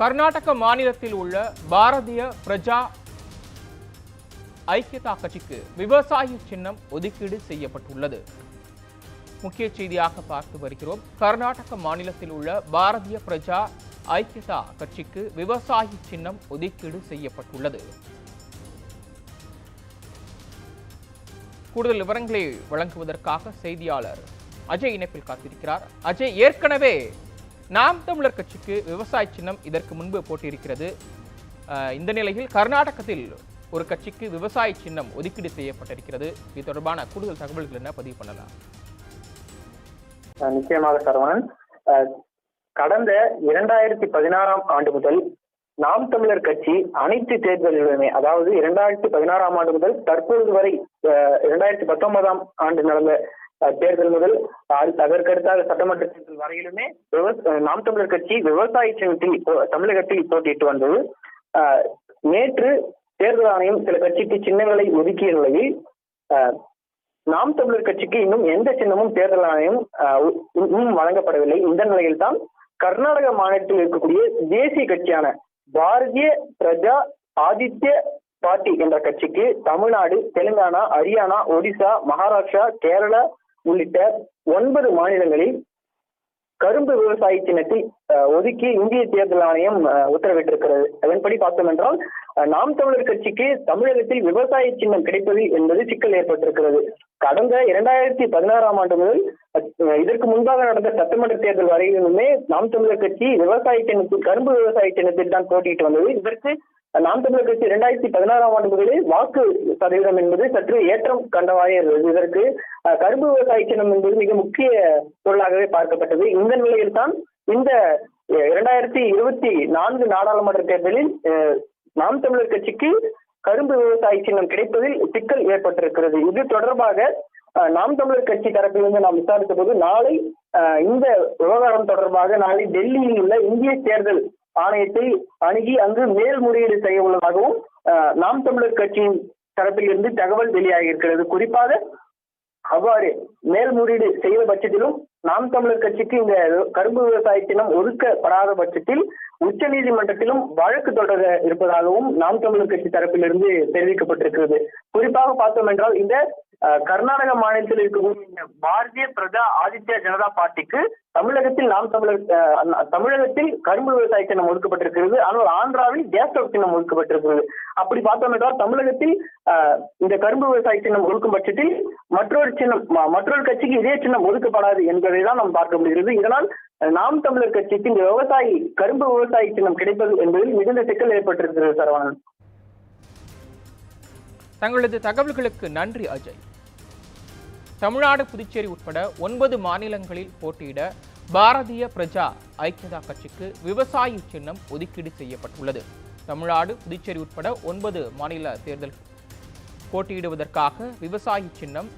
கர்நாடக மாநிலத்தில் உள்ள பாரதிய பிரஜா ஐக்கியதா கட்சிக்கு விவசாய சின்னம் ஒதுக்கீடு செய்யப்பட்டுள்ளது. முக்கிய செய்தியாக பார்த்து வருகிறோம். கர்நாடக மாநிலத்தில் உள்ள பாரதிய பிரஜா ஐக்கியதா கட்சிக்கு விவசாய சின்னம் ஒதுக்கீடு செய்யப்பட்டுள்ளது. கூடுதல் விவரங்களை வழங்குவதற்காக செய்தியாளர் அஜய் இணைப்பில் காத்திருக்கிறார். அஜய் ஏற்கனவே நாம் தமிழர் கட்சிக்கு விவசாய சின்னம் இதற்கு முன்பு போட்டியிருக்கிறது. இந்த நிலையில் கர்நாடகத்தில் ஒரு கட்சிக்கு விவசாய சின்னம் ஒதுக்கீடு செய்யப்பட்டிருக்கிறது. இது தொடர்பான கூடுதல் தகவல்கள் என்ன? பதிவு பண்ணலாம். நிச்சயமாக சரவணன். கடந்த இரண்டாயிரத்தி பதினாறாம் ஆண்டு முதல் நாம் தமிழர் கட்சி அனைத்து தேர்தல்களுமே அதாவது இரண்டாயிரத்தி பதினாறாம் ஆண்டு முதல் தற்பொழுது வரை இரண்டாயிரத்தி பத்தொன்பதாம் ஆண்டு நடந்த தேர்தல் முதல் அதற்கடுத்த அதற்கடுத்தாக சட்டமன்ற தேர்தல் வரையிலுமே நாம் தமிழர் கட்சி விவசாய சின்னத்தில் இப்போ- தமிழகத்தில் போட்டியிட்டு வந்தது. நேற்று தேர்தல் ஆணையம் சில கட்சிக்கு சின்னங்களை ஒதுக்கிய நிலையில் நாம் தமிழர் கட்சிக்கு இன்னும் எந்த சின்னமும் தேர்தல் ஆணையம் இன்னும் வழங்கப்படவில்லை. இந்த நிலையில் தான் கர்நாடக மாநிலத்தில் இருக்கக்கூடிய தேசிய கட்சியான பாரதிய பிரஜா ஆதித்ய பார்ட்டி என்ற கட்சிக்கு தமிழ்நாடு தெலுங்கானா ஹரியானா ஒடிசா மகாராஷ்டிரா கேரளா உள்ளிட்ட ஒன்பது மாநிலங்களில் கரும்பு விவசாய சின்னத்தை ஒதுக்கி இந்திய தேர்தல் ஆணையம் உத்தரவிட்டிருக்கிறது. அதன்படி பார்த்தோம் என்றால் நாம் தமிழர் கட்சிக்கு தமிழகத்தில் விவசாய சின்னம் கிடைப்பது என்பது சிக்கல் ஏற்பட்டிருக்கிறது. கடந்த இரண்டாயிரத்தி பதினாறாம் ஆண்டு முதல் இதற்கு முன்பாக நடந்த சட்டமன்ற தேர்தல் வரையிலுமே நாம் தமிழர் கட்சி விவசாய சின்னத்தில் கரும்பு விவசாய சின்னத்தில் தான் போட்டியிட்டு வந்தது. இதற்கு நாம் தமிழர் கட்சி இரண்டாயிரத்தி பதினாறாம் ஆண்டு முதலில் வாக்கு சதவீதம் என்பது சற்று ஏற்றம் கண்டவாறே இருந்தது. இதற்கு கரும்பு விவசாய சின்னம் என்பது மிக முக்கிய பொருளாகவே பார்க்கப்பட்டது. இந்த நிலையில் தான் இந்த இரண்டாயிரத்தி இருபத்தி நான்கு நாடாளுமன்ற தேர்தலில் நாம் தமிழர் கட்சிக்கு கரும்பு விவசாய சின்னம் கிடைப்பதில் சிக்கல் ஏற்பட்டிருக்கிறது. இது தொடர்பாக நாம் தமிழர் கட்சி தரப்பிலிருந்து நாம் விசாரித்த போது நாளை இந்த விவகாரம் தொடர்பாக நாளை டெல்லியில் உள்ள இந்திய தேர்தல் ஆணையத்தை அணுகி அங்கு மேல்முறையீடு செய்ய உள்ளதாகவும் நாம் தமிழர் கட்சியின் தரப்பில் இருந்து தகவல் வெளியாகி இருக்கிறது குறிப்பாக அவ்வாறு மேல்முறையீடு செய்த பட்சத்திலும் நாம் தமிழர் கட்சிக்கு இந்த கரும்பு விவசாயத்தினம் ஒதுக்கப்படாத பட்சத்தில் உச்ச நீதிமன்றத்திலும் வழக்கு தொடர இருப்பதாகவும் நாம் தமிழர் கட்சி தரப்பிலிருந்து தெரிவிக்கப்பட்டிருக்கிறது. குறிப்பாக பார்த்தோம் என்றால் இந்த கர்நாடக மாநிலத்தில் இருக்கக்கூடிய இந்த பாரதிய பிரஜா ஆதித்ய ஜனதா பார்ட்டிக்கு தமிழகத்தில் நாம் தமிழர் தமிழகத்தில் கரும்பு விவசாய சின்னம் ஒதுக்கப்பட்டிருக்கிறது. ஆனால் ஆந்திராவில் கேஸ்டவ் சின்னம் ஒதுக்கப்பட்டிருக்கிறது. அப்படி பார்த்தோம் என்றால் தமிழகத்தில் இந்த கரும்பு விவசாய சின்னம் ஒதுக்கும் பட்சத்தில் மற்றொரு சின்னம் மற்றொரு கட்சிக்கு இதே சின்னம் ஒதுக்கப்படாது என்பதை தான் நாம் பார்க்க முடிகிறது. இதனால் நாம் தமிழர் கட்சிக்கு இந்த விவசாயி கரும்பு விவசாய சின்னம் கிடைப்பது என்பதில் மிகுந்த சிக்கல் ஏற்பட்டிருக்கிறது சரவணன். தங்களது தகவல்களுக்கு நன்றி அஜய். தமிழ்நாடு புதுச்சேரி உட்பட ஒன்பது மாநிலங்களில் போட்டியிட பாரதிய பிரஜா ஐக்கியதா கட்சிக்கு விவசாயி சின்னம் ஒதுக்கீடு செய்யப்பட்டுள்ளது. தமிழ்நாடு புதுச்சேரி உட்பட ஒன்பது மாநில தேர்தல் போட்டியிடுவதற்காக விவசாயி சின்னம்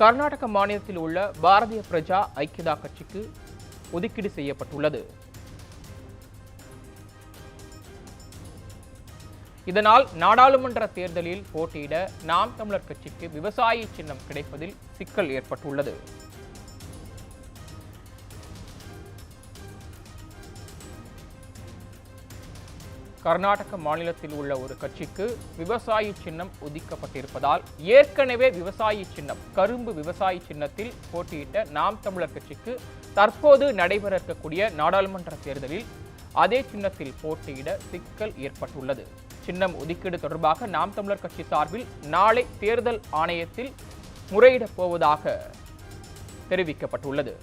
கர்நாடக மாநிலத்தில் உள்ள பாரதிய பிரஜா ஐக்கியதா கட்சிக்கு ஒதுக்கீடு செய்யப்பட்டுள்ளது. இதனால் நாடாளுமன்ற தேர்தலில் போட்டியிட நாம் தமிழர் கட்சிக்கு விவசாய சின்னம் கிடைப்பதில் சிக்கல் ஏற்பட்டுள்ளது. கர்நாடக மாநிலத்தில் உள்ள ஒரு கட்சிக்கு விவசாயி சின்னம் ஒதுக்கப்பட்டிருப்பதால் ஏற்கனவே விவசாயி சின்னம் கரும்பு விவசாயி சின்னத்தில் போட்டியிட்ட நாம் தமிழர் கட்சிக்கு தற்போது நடைபெற இருக்கக்கூடிய நாடாளுமன்ற தேர்தலில் அதே சின்னத்தில் போட்டியிட சிக்கல் ஏற்பட்டுள்ளது. சின்னம் ஒதுக்கீடு தொடர்பாக நாம் தமிழர் கட்சி சார்பில் நாளை தேர்தல் ஆணையத்தில் முறையிடப் போவதாக தெரிவிக்கப்பட்டுள்ளது.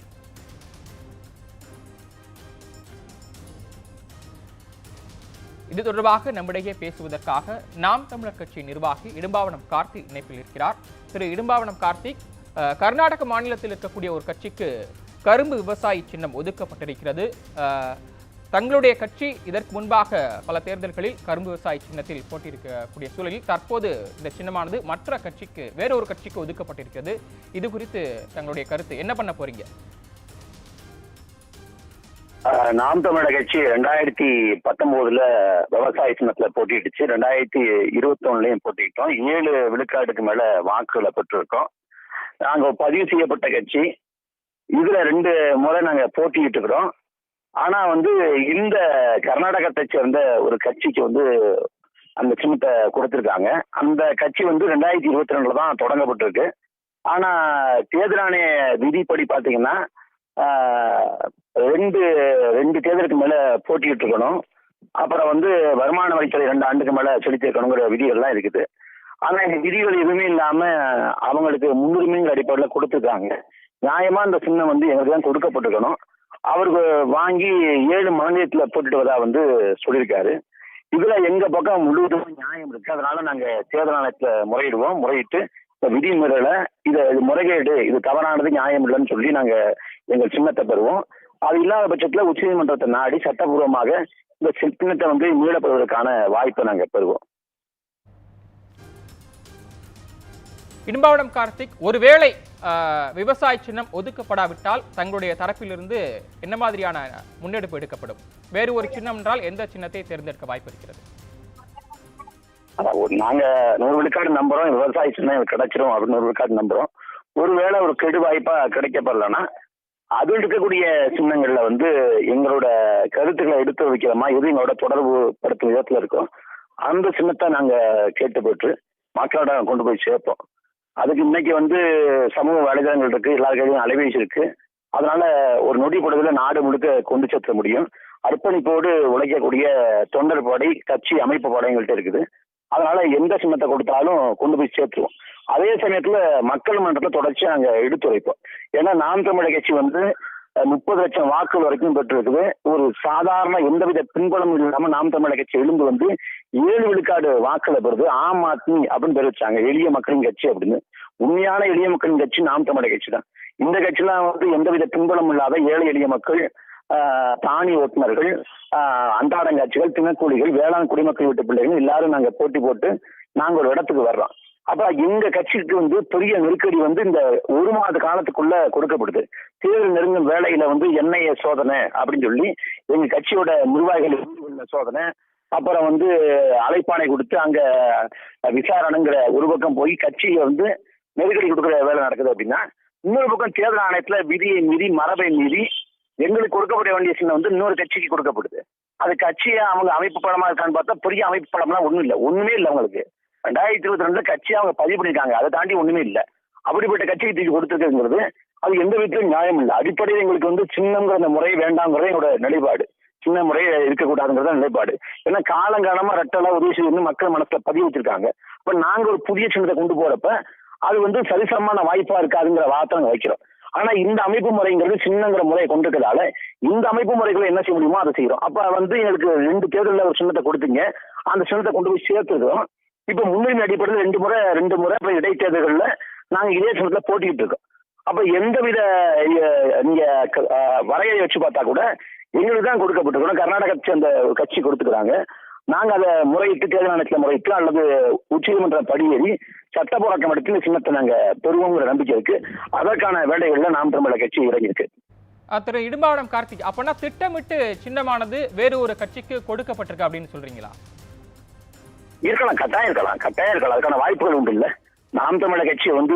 இது தொடர்பாக நம்மிடையே பேசுவதற்காக நாம் தமிழர் கட்சி நிர்வாகி இடும்பாவனம் கார்த்திக் இணைப்பில் இருக்கிறார். திரு இடும்பாவனம் கார்த்திக் கர்நாடக மாநிலத்தில் இருக்கக்கூடிய ஒரு கட்சிக்கு கரும்பு விவசாயி சின்னம் ஒதுக்கப்பட்டிருக்கிறது. தங்களுடைய கட்சி இதற்கு முன்பாக பல தேர்தல்களில் கரும்பு விவசாய சின்னத்தில் போட்டியிருக்கக்கூடிய சூழலில் தற்போது இந்த சின்னமானது மற்ற கட்சிக்கு வேறொரு கட்சிக்கு ஒதுக்கப்பட்டிருக்கிறது. இது குறித்து தங்களுடைய கருத்து. என்ன பண்ண போறீங்க? நாம் தமிழக கட்சி ரெண்டாயிரத்தி பத்தொன்பதுல விவசாய சின்னத்துல போட்டிட்டுச்சு ரெண்டாயிரத்தி இருபத்தி ஒண்ணுலயும் போட்டிட்டோம் ஏழு விழுக்காட்டுக்கு மேல வாக்குகளை பெற்றிருக்கோம். நாங்க பதிவு செய்யப்பட்ட கட்சி. இதுல ரெண்டு முறை நாங்க போட்டியிட்டு இருக்கிறோம் ஆனா வந்து இந்த கர்நாடகத்தை சேர்ந்த ஒரு கட்சிக்கு வந்து அந்த சின்னத்தை கொடுத்திருக்காங்க. அந்த கட்சி வந்து ரெண்டாயிரத்தி இருபத்தி ரெண்டுல தான் தொடங்கப்பட்டிருக்கு. ஆனா தேர்தல் ஆணைய விதிப்படி பாத்தீங்கன்னா ரெண்டு ரெண்டு தேர்தலுக்கு மேல போட்டியிட்டு இருக்கணும். அப்புறம் வந்து வருமான வரித்துறை ரெண்டு ஆண்டுக்கு மேல செலுத்திருக்கணுங்கிற விதிகள்லாம் இருக்குது. ஆனா இந்த விதிகள் எதுவுமே இல்லாம அவங்களுக்கு முன்னுரிமைங்கிற அடிப்படையில் கொடுத்துருக்காங்க. நியாயமா அந்த சின்னம் வந்து எங்களுக்கு தான் கொடுக்கப்பட்டிருக்கணும். அவருக்கு வாங்கி ஏழு மாநிலத்துல போட்டுட்டுவதா வந்து சொல்லியிருக்காரு. இதுல எங்க பக்கம் முழுவதும் நியாயம் இருக்கு. அதனால நாங்க தேர்தல் ஆணையத்துல முறையிடுவோம். முறையிட்டு இந்த விதிமுறையில இது முறைகேடு இது தவறானது நியாயம் இல்லைன்னு சொல்லி நாங்க எங்கள் சின்னத்தை பெறுவோம். அது இல்லாத பட்சத்துல உச்சநீதிமன்றத்தை நாடி சட்டபூர்வமாக இந்த சின்னத்தை வந்து மீளப்படுவதற்கான வாய்ப்பை நாங்க பெறுவோம். இடும்பாவடம் கார்த்திக் ஒருவேளை விவசாய சின்னம் ஒதுக்கப்படாவிட்டால் தங்களுடைய தரப்பிலிருந்து என்ன மாதிரியான முன்னெடுப்பு எடுக்கப்படும்? வேறு ஒரு சின்னம் என்றால் எந்த சின்னத்தை தேர்ந்தெடுக்க வாய்ப்பு இருக்கிறது? அதான் ஒரு- நாங்க நூறு விழுக்காடு நம்புறோம் விவசாய சின்னம் கிடைச்சிரும் அப்படின்னு நூறு விழுக்காடு நம்புறோம். ஒருவேளை ஒரு கெடு வாய்ப்பா கிடைக்கப்படலன்னா அதில் இருக்கக்கூடிய சின்னங்கள்ல வந்து எங்களோட கருத்துக்களை எடுத்து வைக்கிறோமா எது எங்களோட தொடர்பு படுத்தும் விதத்துல இருக்கும். அந்த சின்னத்தை நாங்க கேட்டு போட்டு மக்களோட கொண்டு போய் சேர்ப்போம். அதுக்கு இன்னைக்கு வந்து சமூக வலைதளங்கள் இருக்கு எல்லார் கையிலும் அலைபேசி இருக்கு. அதனால ஒரு நொடி பொழுதுல நாடு முழுக்க கொண்டு சேர்த்த முடியும். அர்ப்பணிப்போடு உழைக்கக்கூடிய தொண்டர் படை கட்சி அமைப்பு படை எங்கள்கிட்ட இருக்குது. அதனால எந்த சின்னத்தை கொடுத்தாலும் கொண்டு போய் சேர்த்துருவோம். அதே சமயத்துல மக்கள் மன்றத்தை தொடர்ச்சி நாங்க எடுத்துரைப்போம். ஏன்னா நாம் தமிழர் கட்சி வந்து முப்பது லட்சம் வாக்குகள் வரைக்கும் பெற்றிருக்குது. ஒரு சாதாரண எந்தவித பின்பலமும் இல்லாம நாம் தமிழக கட்சி எழுந்து வந்து ஏழு விழுக்காடு வாக்குகளை பெறுது. ஆம் ஆத்மி அப்படின்னு தெரிவிச்சாங்க எளிய மக்களின் கட்சி அப்படின்னு. உண்மையான எளிய மக்களின் கட்சி நாம் தமிழக கட்சி தான். இந்த கட்சிலாம் வந்து எந்தவித பின்பலம் இல்லாத ஏழை எளிய மக்கள் தானி ஓட்டுநர்கள் அன்றாடங்காட்சிகள் தினக்கூலிகள் வேளாண் குடிமக்கள் வீட்டு பிள்ளைகள் எல்லாரும் நாங்க போட்டி போட்டு நாங்க ஒரு இடத்துக்கு வர்றோம். அப்ப எங்க கட்சிக்கு வந்து பெரிய நெருக்கடி வந்து இந்த ஒரு மாத காலத்துக்குள்ள கொடுக்கப்படுது. தேர்தல் நெருங்கும் வேலையில வந்து என்ஐஏ சோதனை அப்படின்னு சொல்லி எங்க கட்சியோட நிர்வாகிகள் உள்ள சோதனை. அப்புறம் வந்து அழைப்பானை கொடுத்து அங்க விசாரணைங்கிற ஒரு பக்கம் போய் கட்சியை வந்து நெருக்கடி கொடுக்குற வேலை நடக்குது அப்படின்னா இன்னொரு பக்கம் தேர்தல் ஆணையத்துல விதியை மீறி மரபை மீறி எங்களுக்கு கொடுக்கப்பட வேண்டிய சின்னம் வந்து இன்னொரு கட்சிக்கு கொடுக்கப்படுது. அது கட்சியை அவங்க அமைப்பு படமா இருக்கான்னு பார்த்தா பெரிய அமைப்பு படம்லாம் ஒண்ணும் இல்லை. ஒண்ணுமே இல்லை அவங்களுக்கு. ரெண்டாயிரத்தி இருபத்தி ரெண்டுல கட்சியை அவங்க பதிவு பண்ணியிருக்காங்க. அதை தாண்டி ஒண்ணுமே இல்லை. அப்படிப்பட்ட கட்சிக்கு தூக்கி கொடுத்துருக்குங்கிறது அது எந்த விதத்திலும் நியாயம் இல்லை. அடிப்படையில் எங்களுக்கு வந்து சின்னங்கிற அந்த முறை வேண்டாங்கிறது என்னோட நிலைப்பாடு. சின்ன முறை இருக்கக்கூடாதுங்கிறத நிலைப்பாடு. ஏன்னா காலங்காலமா ரெட்டலா உதவி செய்து மக்கள் மனசுல பதிவு வச்சிருக்காங்க. அப்ப நாங்க ஒரு புதிய சின்னத்தை கொண்டு போறப்ப அது வந்து சரிசமமான வாய்ப்பா இருக்காதுங்கிற வார்த்தை நாங்க வைக்கிறோம். ஆனா இந்த அமைப்பு முறைங்கிறது சின்னங்கிற முறையை கொண்டிருக்கிறதால இந்த அமைப்பு முறைகளை என்ன செய்ய முடியுமோ அதை செய்யறோம் அப்ப வந்து எங்களுக்கு ரெண்டு தேர்தலில் ஒரு சின்னத்தை கொடுத்தீங்க. அந்த சின்னத்தை கொண்டு போய் சேர்த்துக்கிறோம் இப்ப முன்னுரிமை அடிப்படையில் ரெண்டு முறை ரெண்டு முறை இப்ப இடைத்தேர்தல்கள்ல நாங்க இதே சமயத்துல போட்டிக்கிட்டு இருக்கோம். அப்ப எந்தவித வித நீங்க வரையறை வரையை வச்சு பார்த்தா கூட எங்களுக்கு தான் கொடுக்கப்பட்டிருக்கணும் கர்நாடக சேர்ந்த அந்த கட்சி கொடுத்துக்கிறாங்க. நாங்க அதை முறையிட்டு தேர்தல் ஆணையத்தில் முறையிட்டு அல்லது உச்சநீதிமன்ற படியேறி சட்ட போராட்டம் எடுத்து இந்த சின்னத்தை நாங்க பெறுவோங்கிற நம்பிக்கை இருக்கு. அதற்கான வேலைகள்ல நாம் தமிழக கட்சி இறங்கியிருக்கு. திரு இடும்பாவனம் கார்த்திக் அப்பனா திட்டமிட்டு சின்னமானது வேறு ஒரு கட்சிக்கு கொடுக்கப்பட்டிருக்கு அப்படின்னு சொல்றீங்களா? இருக்கலாம் கட்டாயம் இருக்கலாம். கட்டாயம் இருக்கலாம். அதுக்கான வாய்ப்புகள் உண்டு இல்ல. நாம் தமிழக கட்சி வந்து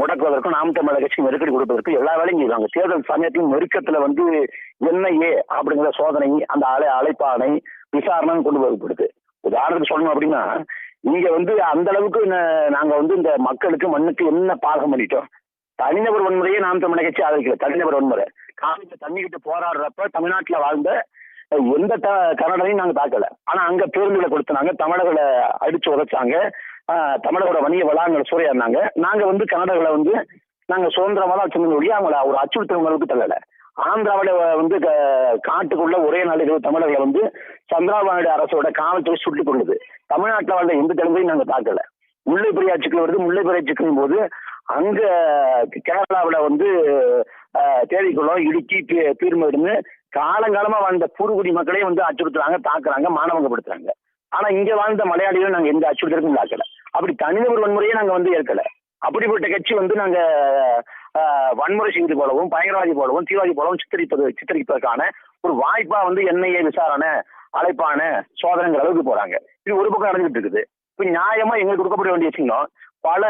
முடக்குவதற்கும் நாம் தமிழக கட்சி நெருக்கடி கொடுப்பதற்கும் எல்லா வேலையும் செய்வாங்க. தேர்தல் சமயத்தின் நெருக்கத்துல வந்து என்ஐஏ அப்படிங்கிற சோதனை அந்த அலை அழைப்பானை விசாரணை கொண்டு வரப்படுது உதாரணத்துக்கு சொல்லணும் அப்படின்னா நீங்க வந்து அந்த அளவுக்கு நாங்க வந்து இந்த மக்களுக்கு மண்ணுக்கு என்ன பாகம் பண்ணிட்டோம்? தனிநபர் வன்முறையே நாம் தமிழக கட்சி ஆதரிக்கல. தனிநபர் வன்முறை. காவிரியில தண்ணி கிட்ட போராடுறப்ப தமிழ்நாட்டுல வாழ்ந்த எந்த த கன்னடையும் நாங்க தாக்கல. ஆனா அங்க பேருந்துகளை கொடுத்தாங்க தமிழர்களை அடிச்சு உதச்சாங்க. தமிழரோட வணிக வளாகங்கள் சூறையாடினாங்க நாங்க வந்து கன்னடர்களை வந்து நாங்க சுதந்திரமா தான் ஒழிய அவங்கள ஒரு அச்சுறுத்தல் அளவுக்கு தள்ளல. ஆந்திராவில வந்து க- காட்டுக்குள்ள ஒரே நாளில் தமிழர்களை வந்து சந்திராபாபு நாயுடு அரசோட காவல்துறை சுட்டுக் கொள்ளுது தமிழ்நாட்டில் வாழ்ந்த எந்த தெலுங்கையும் நாங்க தாக்கல. முல்லை பெரியார் வருது. முல்லை பிரியாட்சிக்கும் போது அங்க கேரளாவுல வந்து தேடிக்குளம் இடுக்கி பீ- காலங்காலமா வாழ்ந்த பூர்வகுடி மக்களே வந்து அச்சுறுத்துறாங்க தாக்குறாங்க மானவங்கப்படுத்துறாங்க ஆனா இங்க வாழ்ந்த மலையாளிகளும் நாங்க எந்த அச்சுறுத்தலுக்கும் தாக்கல அப்படி தனிநபர் வன்முறையே நாங்க வந்து ஏற்கல. அப்படிப்பட்ட கட்சி வந்து நாங்க வன்முறை செய்வது போலவும் பயங்கரவாதி போலவும் தீவிரவாதி போலவும் சித்தரிப்பது சித்தரிப்பதற்கான ஒரு வாய்ப்பா வந்து என்ஐஏ விசாரணை அழைப்பான சோதனைங்கிற அளவுக்கு போறாங்க. இது ஒரு பக்கம் நடந்துகிட்டு இருக்குது. இப்ப நியாயமா எங்களுக்கு கொடுக்கப்பட வேண்டிய சின்னம் பல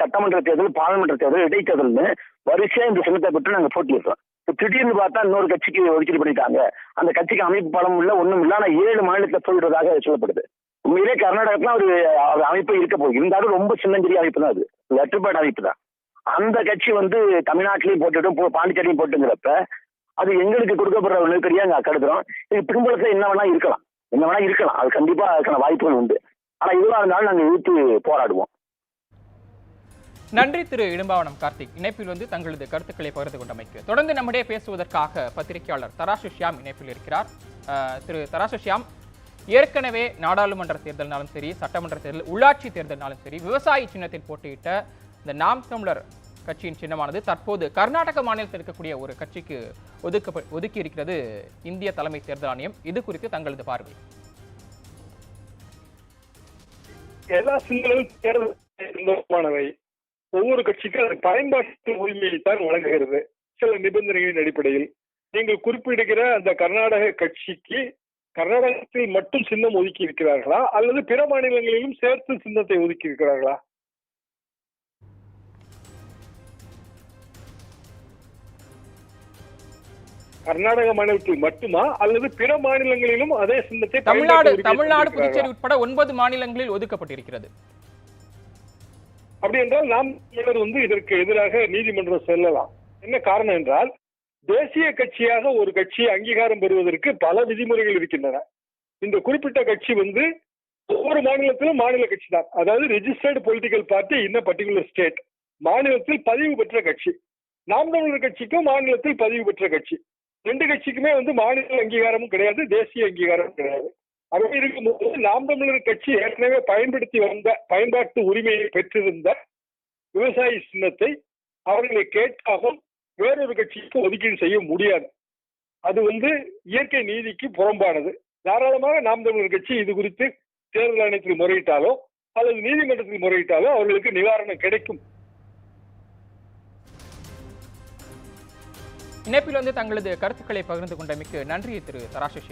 சட்டமன்ற தேர்தல் பாராளுமன்ற தேர்தல் இடைத்தேர்தல்னு வரிசையா இந்த சின்னத்தை பெற்று நாங்க போட்டியிடுறோம். இப்ப திடீர்னு பார்த்தா இன்னொரு கட்சிக்கு ஒதுக்கீடு பண்ணிட்டாங்க. அந்த கட்சிக்கு அமைப்பு பலம் இல்ல ஒண்ணும் இல்ல. ஆனா ஏழு மாநிலத்தை போயிடுறதாக சொல்லப்படுது. உண்மையிலே கர்நாடகத்துல ஒரு ஒரு அமைப்பு இருக்க போகுது. இருந்தாலும் ரொம்ப சின்னஞ்சிறிய அமைப்பு தான் அது. லெட்டர்பேட் அமைப்பு தான். அந்த கட்சி வந்து தமிழ்நாட்டிலையும் போட்டுட்டும் பாண்டிச்சேரியும் போட்டுங்கிறப்ப அது எங்களுக்கு கொடுக்கப்படுற ஒரு நெருக்கடியா நாங்க கருதுறோம். இது பின்புலத்துல என்ன வேணா இருக்கலாம். என்ன வேணா இருக்கலாம். அது கண்டிப்பா அதுக்கான வாய்ப்புகள் உண்டு. ஆனா இதுவா இருந்தாலும் நாங்க எதிர்த்து போராடுவோம். நன்றி திரு இடும்பாவனம் கார்த்திக். இணைப்பில் வந்து தங்களது கருத்துக்களை பகிர்ந்து கொண்டமைக்கு தொடர்ந்து நம்மிடையே பேசுவதற்காக பத்திரிகையாளர் தராசு ஷியாம் இணைப்பில் இருக்கிறார். திரு தராசு ஷியாம் ஏற்கனவே நாடாளுமன்ற தேர்தல்னாலும் சரி சட்டமன்ற தேர்தல் உள்ளாட்சி தேர்தல்னாலும் சரி விவசாயி சின்னத்தில் போட்டியிட்ட இந்த நாம் தமிழர் கட்சியின் சின்னமானது தற்போது கர்நாடக மாநிலத்தில் இருக்கக்கூடிய ஒரு கட்சிக்கு ஒதுக்க ஒதுக்கி இருக்கிறது இந்திய தலைமை தேர்தல் ஆணையம். இது குறித்து தங்களது பார்வை. எல்லா சின்னங்களும் தேர்தல் ஒவ்வொரு கட்சிக்கும் அது பயன்பாட்டு உரிமையை தான் வழங்குகிறது. சில நிபந்தனைகளின் அடிப்படையில் நீங்கள் குறிப்பிடுகிற அந்த கர்நாடக கட்சிக்கு கர்நாடகத்தில் மட்டும் சின்னம் ஒதுக்கி இருக்கிறார்களா? அல்லது பிற மாநிலங்களிலும் சேர்த்து சின்னத்தை ஒதுக்கி இருக்கிறார்களா? கர்நாடக மாநிலத்தில் மட்டுமா? அல்லது பிற மாநிலங்களிலும் அதே சின்னத்தை தமிழ்நாடு தமிழ்நாடு? புதுச்சேரி உட்பட ஒன்பது மாநிலங்களில் ஒதுக்கப்பட்டிருக்கிறது. அப்படி என்றால் நாம் தமிழர் வந்து இதற்கு எதிராக நீதிமன்றம் செல்லலாம். என்ன காரணம் என்றால் தேசிய கட்சியாக ஒரு கட்சி அங்கீகாரம் பெறுவதற்கு பல விதிமுறைகள் இருக்கின்றன. இந்த குறிப்பிட்ட கட்சி வந்து ஒவ்வொரு மாநிலத்திலும் மாநில கட்சி தான். அதாவது ரிஜிஸ்டர்டு பொலிட்டிக்கல் பார்ட்டி இன்ன பர்டிகுலர் ஸ்டேட் மாநிலத்தில் பதிவு பெற்ற கட்சி. நாம் தமிழர் கட்சிக்கும் மாநிலத்தில் பதிவு பெற்ற கட்சி. ரெண்டு கட்சிக்குமே வந்து மாநில அங்கீகாரமும் கிடையாது தேசிய அங்கீகாரமும் கிடையாது. அப்படி இருக்கும்போது நாம் தமிழர் கட்சி ஏற்கனவே பயன்படுத்தி வந்த பயன்பாட்டு உரிமையை பெற்றிருந்த விவசாயி சின்னத்தை அவர்களை கேட்காமல் வேறொரு கட்சிக்கு ஒதுக்கீடு செய்ய முடியாது. அது வந்து இயற்கை நீதிக்கு புறம்பானது. தாராளமாக நாம் தமிழர் கட்சி இது குறித்து தேர்தல் ஆணையத்தில் முறையிட்டாலோ அல்லது நீதிமன்றத்தில் முறையிட்டாலோ அவர்களுக்கு நிவாரணம் கிடைக்கும். இணைப்பில் வந்து தங்களது கருத்துக்களை பகிர்ந்து கொண்டமைக்கு நன்றி திரு தராசு